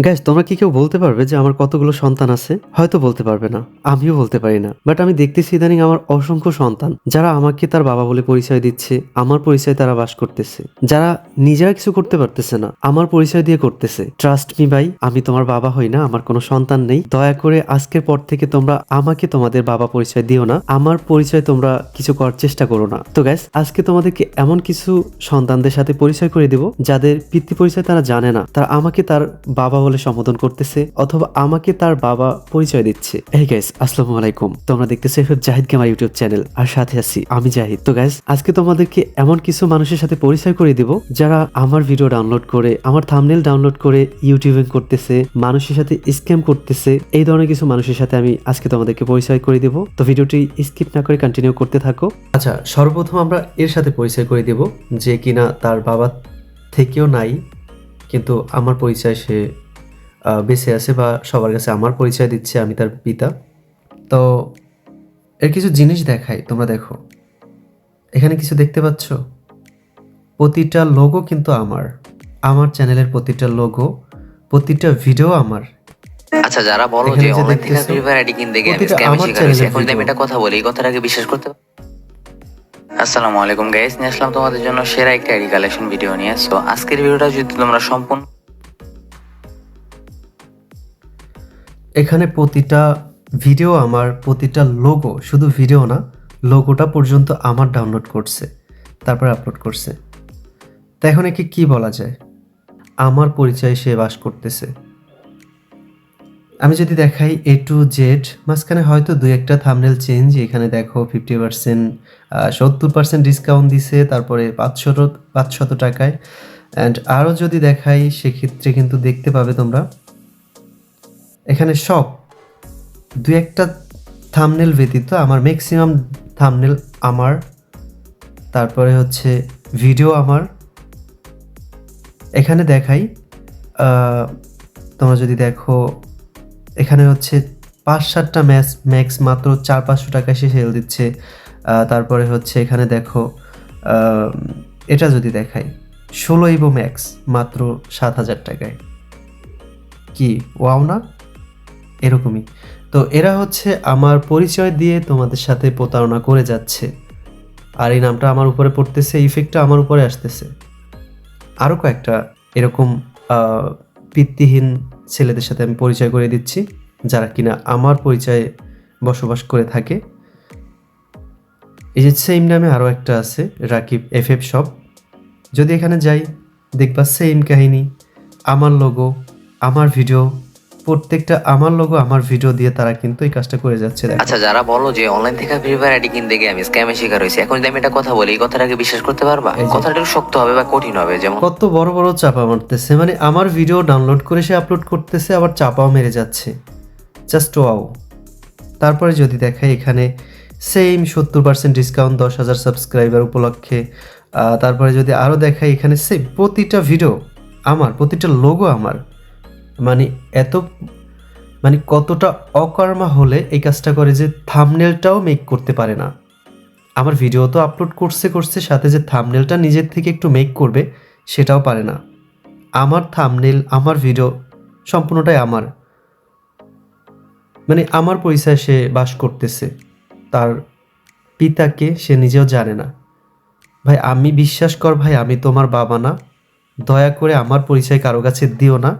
Gas তোমরা কি কেউ বলতে পারবে যে আমার কতগুলো সন্তান আছে? হয়তো বলতে পারবে না। আমিও বলতে পারি না। বাট আমি দেখতেছি ইদানিং আমার অসংখ্য সন্তান। যারা আমাকে তার বাবা বলে পরিচয় দিচ্ছে, আমার পরিচয় তারা বাস করতেছে। যারা নিজেরা কিছু করতে পারতেছে না, আমার পরিচয় দিয়ে করতেছে। ট্রাস্ট মি ভাই, আমি তোমার বাবা হই না, আমার কোনো সন্তান নেই। দয়া করে আজকের পর থেকে তোমরা আমাকে তোমাদের বাবা পরিচয় দিও না। আমার পরিচয় তোমরা কিছু করার চেষ্টা করো না। তো গ্যাস আজকে তোমাদেরকে এমন কিছু সন্তানদের সাথে পরিচয় করে দিব, যাদের পিতৃ পরিচয় তারা জানে না। তারা আমাকে তার বাবা বলে সম্বোধন করতেছে, অথবা আমাকে তার বাবা পরিচয় দিচ্ছে। এই গ্যাস আসসালামু আলাইকুম। তোমরা দেখতেছো এফ জাহিদ আমার ইউটিউব চ্যানেল আর সাথে আছি আমি জাহিদ তো গ্যাস আজকে তোমাদেরকে এমন কিছু মানুষের সাথে পরিচয় করে দিব, যারা আমার ভিডিও ডাউনলোড করে, আমার থামনেল ডাউনলোড করে ইউটিউবিং করতেছে, মানুষের সাথে স্ক্যাম করতেছে, এই ধরনের কিছু মানুষের সাথে আমি আজকে তোমাদেরকে পরিচয় করে দিব। তো ভিডিওটি স্কিপ না করে কন্টিনিউ করতে থাকো। আচ্ছা সর্বপ্রথম আমরা এর সাথে পরিচয় করে দিব, যে কিনা তার বাবা থেকেও নাই, কিন্তু আমার পরিচয় সে বেঁচে আছে বা সবার কাছে আমার পরিচয় দিচ্ছে আমি তার পিতা। তো এর কিছু জিনিস দেখাই তোমরা দেখো। এখানে কিছু দেখতে পাচ্ছ? প্রতিটা লোগো কিন্তু আমার। আমার চ্যানেলের প্রতিটা লোগো প্রতিটা ভিডিও আমার। আচ্ছা যারা বলো যে যে অনলাইন থেকে ফ্রি ফায়ার আইডি কিনতে গিয়ে স্ক্যামে শিকার হয়েছি এখন আমি এটা কথা বলি এই কথাটাকে বিশ্বাস করতে আসসালামু আলাইকুম গাইস নিয়ে আসলাম তোমাদের জন্য সেরা একটা আইডি কালেকশন ভিডিও নিয়ে। সো আজকের ভিডিওটা যদি তোমরা সম্পূর্ণ এখানে প্রতিটা ভিডিও আমার, প্রতিটা লোগো শুধু ভিডিও না লোগোটা পর্যন্ত আমার ডাউনলোড করছে, তারপর আপলোড করছে। তো এখন একে কি বলা যায়? আমার পরিচয় সে বাস করতেছে। আমি যদি দেখাই এ টু জেড মাঝখানে হয়তো দুই একটা থামনেল চেঞ্জ এখানে দেখো ফিফটি পার্সেন্ট সত্তর পার্সেন্ট ডিসকাউন্ট দিছে, তারপরে পাঁচশত পাঁচশত টাকায়। অ্যান্ড আরও যদি দেখাই, সেক্ষেত্রে কিন্তু দেখতে পাবে তোমরা এখানে সব। দু একটা থামনেল ব্যতীত আমার ম্যাক্সিমাম থামনেল আমার। তারপরে হচ্ছে ভিডিও আমার। এখানে দেখাই তোমরা যদি দেখো, এখানে হচ্ছে পাঁচ সাতটা ম্যাচ ম্যাক্স মাত্র চার পাঁচশো টাকা সে সেল দিচ্ছে। তারপরে হচ্ছে এখানে দেখো এটা যদি দেখাই, ষোলো ইভো ম্যাক্স মাত্র সাত হাজার টাকায়। কি? ওয়াও না? এরকমই। তো এরা হচ্ছে আমার পরিচয় দিয়ে তোমাদের সাথে প্রতারণা করে যাচ্ছে। আর এই নামটা আমার উপরে পড়তেছে ইফেক্টটা আমার উপরে আসতেছে। আরও কয়েকটা এরকম আহ, পিতৃহীন ছেলেদের সাথে আমি পরিচয় করে দিচ্ছি যারা কিনা আমার পরিচয়ে বসবাস করে থাকে। এই যে সেম নামে আরও একটা আছে রাকিব এফ এফ শপ যদি এখানে যাই দেখবা সেম কাহিনী। আমার লোগো আমার ভিডিও প্রত্যেকটা আমার লোগো আমার ভিডিও দিয়ে তারা কিন্তু এই কাজটা করে যাচ্ছে আচ্ছা যারা বলো যে অনলাইন থেকে ফ্রি ফায়ার আইডি কিনতে গিয়ে আমি স্ক্যামে শিকার হয়েছি এখন যদি আমি এটা কথা বলি এই কথাটাকে বিশ্বাস করতে পারবা? কথাটা একটু শক্ত হবে বা কঠিন হবে যেমন কত বড় বড় চাপা মারতেছে মানে আমার ভিডিও ডাউনলোড করে সে আপলোড করতেছে আবার চাপাও মেরে যাচ্ছে। জাস্ট ওয়াও তারপরে যদি দেখাই এখানে সেম সত্তর পার্সেন্ট ডিসকাউন্ট দশ হাজার সাবস্ক্রাইবার উপলক্ষে। তারপরে যদি আরও দেখাই এখানে সেম প্রতিটা ভিডিও আমার প্রতিটা লোগো আমার। মানে এত মানে কতটা অকর্মা হলে এই কাজটা করে যে থামনেলটাও মেক করতে পারে না। আমার ভিডিও তো আপলোড করছে করছে, সাথে যে থামনেলটা নিজের থেকে একটু মেক করবে, সেটাও পারে না। আমার থামনেল আমার ভিডিও সম্পূর্ণটাই আমার। মানে আমার পরিচয় সে বাস করতেছে। তার পিতাকে সে নিজেও জানে না। ভাই, আমি বিশ্বাস কর ভাই, আমি তোমার বাবা না। দয়া করে আমার পরিচয় কারও কাছে দিও না।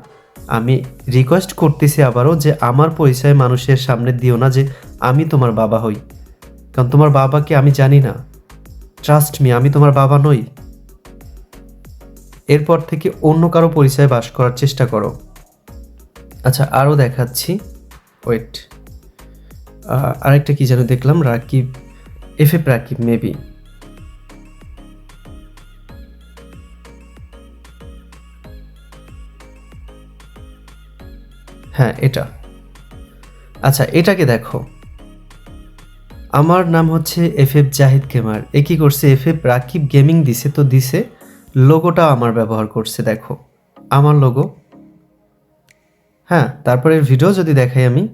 আমি রিকোয়েস্ট করতেছি আবারও যে আমার পরিচয় মানুষের সামনে দিও না যে আমি তোমার বাবা হই। কারণ তোমার বাবাকে আমি জানি না। ট্রাস্ট মি আমি তোমার বাবা নই। এরপর থেকে অন্য কারও পরিচয় বাস করার চেষ্টা করো। আচ্ছা আরও দেখাচ্ছি। ওয়েট আরেকটা কি যেন দেখলাম? Rakib F F Rakib maybe হ্যাঁ এটা। আচ্ছা এটাকে দেখো। আমার নাম হচ্ছে এফ এফ জাহিদ গেমার এ কি করছে? এফ এফ রাকিব গেমিং দিছে তো দিছে। লোগোটা আমার ব্যবহার করছে, দেখো। আমার লোগো। হ্যাঁ তারপরে ভিডিও যদি দেখাই আমি।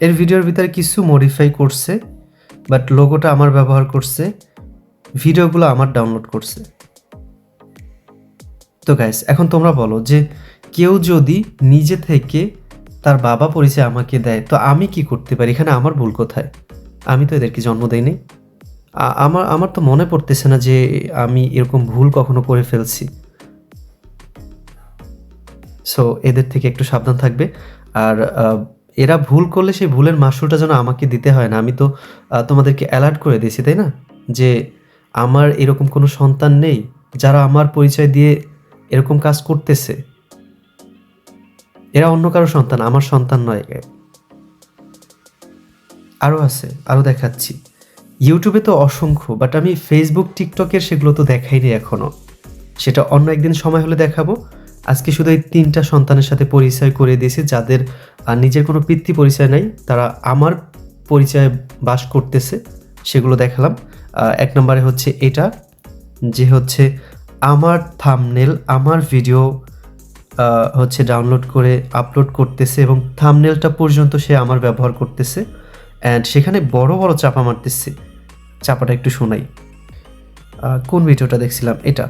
এর ভিডিওর ভিতরে কিছু মডিফাই করছে বাট লোগোটা আমার ব্যবহার করছে। ভিডিওগুলো আমার ডাউনলোড করছে। তো গাইস এখন তোমরা বলো যে কেউ যদি নিজে থেকে তার বাবা পরিচয় আমাকে দেয়, তো আমি কি করতে পারি? এখানে আমার ভুল কোথায়? আমি তো এদেরকে জন্ম দেইনি। আমার আমার তো মনে পড়তেছে না যে আমি এরকম ভুল কখনো করে ফেলছি। সো এদের থেকে একটু সাবধান থাকবে। আর এরা ভুল করলে সেই ভুলের মাসুলটা যেন আমাকে দিতে হয় না। আমি তো তোমাদেরকে অ্যালার্ট করে দিয়েছি, তাই না? যে আমার এরকম কোনো সন্তান নেই যারা আমার পরিচয় দিয়ে এরকম কাজ করতেছে। এরা অন্য কারও সন্তান, আমার সন্তান নয় আরও আছে আরও দেখাচ্ছি। ইউটিউবে তো অসংখ্য বাট আমি ফেসবুক টিকটকের সেগুলো তো দেখাইনি এখনও। সেটা অন্য একদিন সময় হলে দেখাবো। আজকে শুধু এই তিনটা সন্তানের সাথে পরিচয় করে দিয়েছি, যাদের নিজের কোনো পিতৃ পরিচয় নাই, তারা আমার পরিচয়ে বাস করতেছে, সেগুলো দেখালাম। এক নম্বরে হচ্ছে এটা, যে হচ্ছে আমার থামনেল আমার ভিডিও হচ্ছে ডাউনলোড করে আপলোড করতেছে এবং থামনেলটা পর্যন্ত সে আমার ব্যবহার করতেছে। অ্যান্ড সেখানে বড় বড় চাপা মারতেছে। চাপাটা একটু শোনাই। কোন ভিডিওটা দেখছিলাম? এটা।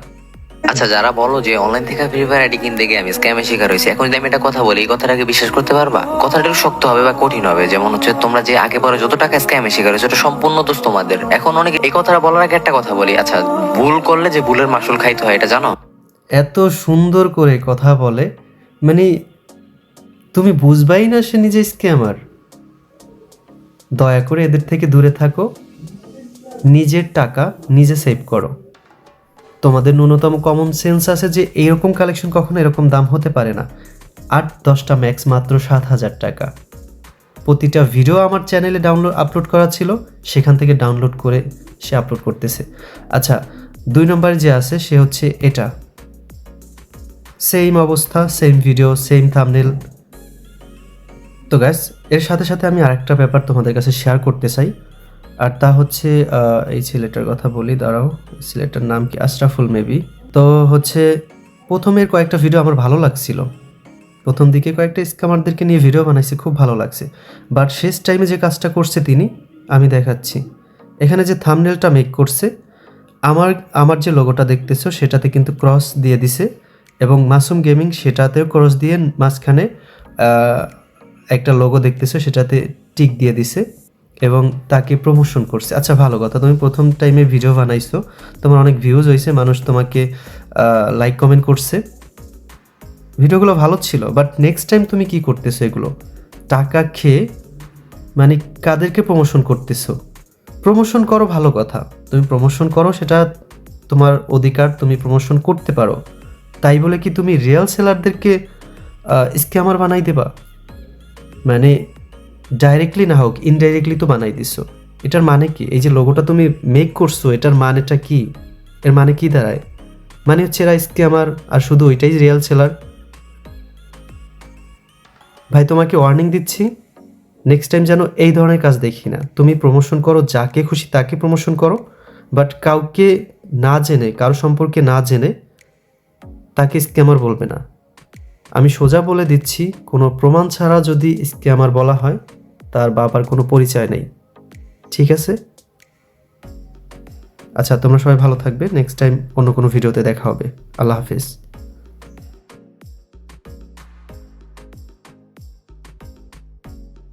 আচ্ছা যারা বলো যে অনলাইন থেকে ফ্রি ফায়ার আইডি কিনতে গিয়ে আমি স্ক্যামের শিকার হয়েছি। এখন যদি আমি এটা কথা বলি, এই কথাটাকে বিশ্বাস করতে পারবা? কথাটা একটু শক্ত হবে বা কঠিন হবে। যেমন হচ্ছে, তোমরা যে আগে পরে যত টাকা স্ক্যামের শিকার হয়েছে, ওটা সম্পূর্ণ দোষ তোমাদের। এখন অনেকে এই কথাটা বলার আগে একটা কথা বলি। আচ্ছা ভুল করলে যে ভুলের মাসুল খাইতে হয়, এটা জানো? এত সুন্দর করে কথা বলে মানে তুমি বুঝবাই না সে নিজে স্ক্যামার দয়া করে এদের থেকে দূরে থাকো। নিজের টাকা নিজে সেভ করো। তোমাদের ন্যূনতম কমন সেন্স আছে যে এরকম কালেকশন কখনো এরকম দাম হতে পারে না। আট, দশটা ম্যাক্স মাত্র সাত হাজার টাকা। প্রতিটা ভিডিও আমার চ্যানেলে ডাউনলোড আপলোড করা ছিল, সেখান থেকে ডাউনলোড করে সে আপলোড করতেছে। আচ্ছা দুই নম্বরে যে আছে, সে হচ্ছে এটা। সেম অবস্থা সেম ভিডিও সেম থামনেল তো গ্যাস এর সাথে সাথে আমি আরেকটা ব্যাপার তোমাদের কাছে শেয়ার করতে চাই। আর তা হচ্ছে এই ছেলেটার কথা বলি, দাঁড়াও ছেলেটার নাম কি? আশরাফুল মেবি। তো হচ্ছে, প্রথমের কয়েকটা ভিডিও আমার ভালো লাগছিল। প্রথম দিকে কয়েকটা স্ক্যামারদেরকে নিয়ে ভিডিও বানাইছে, খুব ভালো লাগছে। বাট শেষ টাইমে যে কাজটা করছে তিনি, আমি দেখাচ্ছি। এখানে যে থামনেলটা মেক করছে, আমার আমার যে লোগোটা দেখতেছো, সেটাতে কিন্তু ক্রস দিয়ে দিছে এবং মাসুম গেমিং সেটাতেও ক্রস দিয়ে মাঝখানে একটা লোগো দেখতেছো, সেটাতে টিক দিয়ে দিছে। এবং তাকে প্রমোশন করছে। আচ্ছা ভালো কথা। তুমি প্রথম টাইমে ভিডিও বানাইছো। তোমার অনেক ভিউজ হয়েছে মানুষ তোমাকে লাইক কমেন্ট করছে। ভিডিওগুলো ভালো ছিল বাট নেক্সট টাইম তুমি কি করতেছো এগুলো? টাকা খেয়ে মানে কাদেরকে প্রমোশন করতেছো? প্রমোশন করো ভালো কথা। তুমি প্রমোশন করো, সেটা তোমার অধিকার, তুমি প্রমোশন করতে পারো। তাই বলে কি তুমি রিয়েল সেলারদেরকে স্ক্যামার বানাই দেবা? মানে ডাইরেক্টলি না হোক ইনডাইরেক্টলি তো বানাই দিছো। এটার মানে কি? এই যে লোগোটা তুমি মেক করছ, এটার মানেটা কি? এর মানে কি দাঁড়ায়? মানে হচ্ছে এরা স্ক্যামার আর শুধু ওইটাই রিয়েল সেলার ভাই, তোমাকে ওয়ার্নিং দিচ্ছি নেক্সট টাইম যেন এই ধরনের কাজ দেখি না। তুমি প্রমোশন করো, যাকে খুশি তাকে প্রমোশন করো বাট কাউকে না জেনে, কারও সম্পর্কে না জেনে, তাকে স্ক্যামার বলবে না। আমি সোজা বলে দিচ্ছি, কোনো প্রমাণ ছাড়া যদি স্ক্যামার বলা হয় তার বাবার কোনো পরিচয় নেই। ঠিক আছে? আচ্ছা তোমরা সবাই ভালো থাকবে। নেক্সট টাইম অন্য কোনো ভিডিওতে দেখা হবে। আল্লাহ হাফিজ।